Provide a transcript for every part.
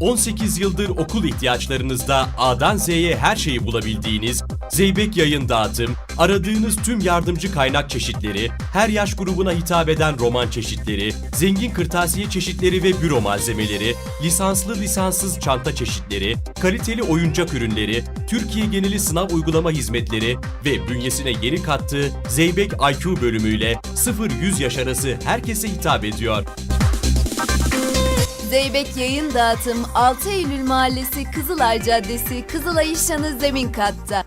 18 yıldır okul ihtiyaçlarınızda A'dan Z'ye her şeyi bulabildiğiniz Zeybek Yayın Dağıtım, aradığınız tüm yardımcı kaynak çeşitleri, her yaş grubuna hitap eden roman çeşitleri, zengin kırtasiye çeşitleri ve büro malzemeleri, lisanslı lisanssız çanta çeşitleri, kaliteli oyuncak ürünleri, Türkiye geneli sınav uygulama hizmetleri ve bünyesine yeni kattığı Zeybek IQ bölümüyle 0-100 yaş arası herkese hitap ediyor. Zeybek Yayın Dağıtım 6 Eylül Mahallesi Kızılay Caddesi Kızılay İşhanı zemin katta.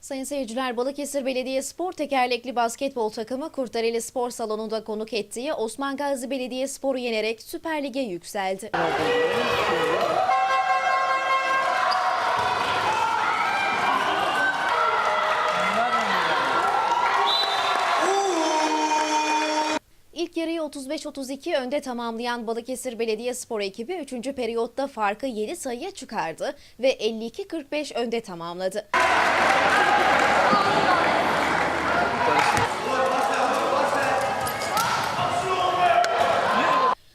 Sayın seyirciler Balıkesir Belediye Spor tekerlekli basketbol takımı Kurtareli Spor Salonu'nda konuk ettiği Osman Gazi Belediye Spor'u yenerek Süper Lig'e yükseldi. İlk yarıyı 35-32 önde tamamlayan Balıkesir Belediyespor ekibi 3. periyotta farkı 7 sayıya çıkardı ve 52-45 önde tamamladı.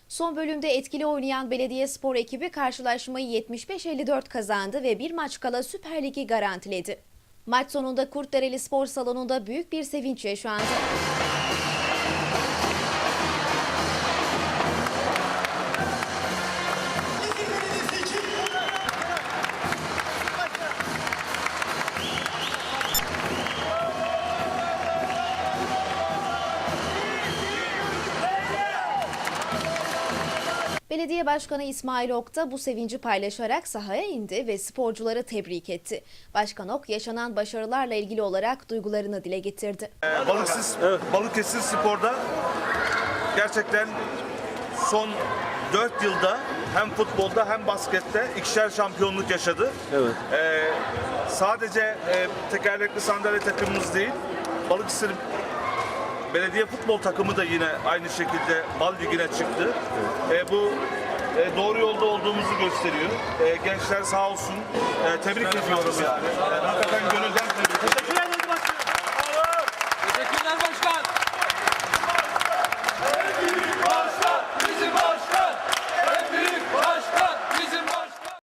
Son bölümde etkili oynayan Belediyespor ekibi karşılaşmayı 75-54 kazandı ve bir maç kala Süper Lig'i garantiledi. Maç sonunda Kurtdereli Spor Salonu'nda büyük bir sevinç yaşandı. Belediye Başkanı İsmail Ok da bu sevinci paylaşarak sahaya indi ve sporcuları tebrik etti. Başkan Ok yaşanan başarılarla ilgili olarak duygularını dile getirdi. Balıksız, Balıkesir Spor'da gerçekten son 4 yılda hem futbolda hem baskette ikişer şampiyonluk yaşadı. Evet. Ee, sadece e, tekerlekli sandalye takımımız değil, Balıkesir Belediye futbol takımı da yine aynı şekilde bal ligine çıktı. Ee, bu e, doğru yolda olduğumuzu gösteriyor. Ee, gençler sağ olsun. Ee, tebrik ediyorum yani. Hakikaten gönülden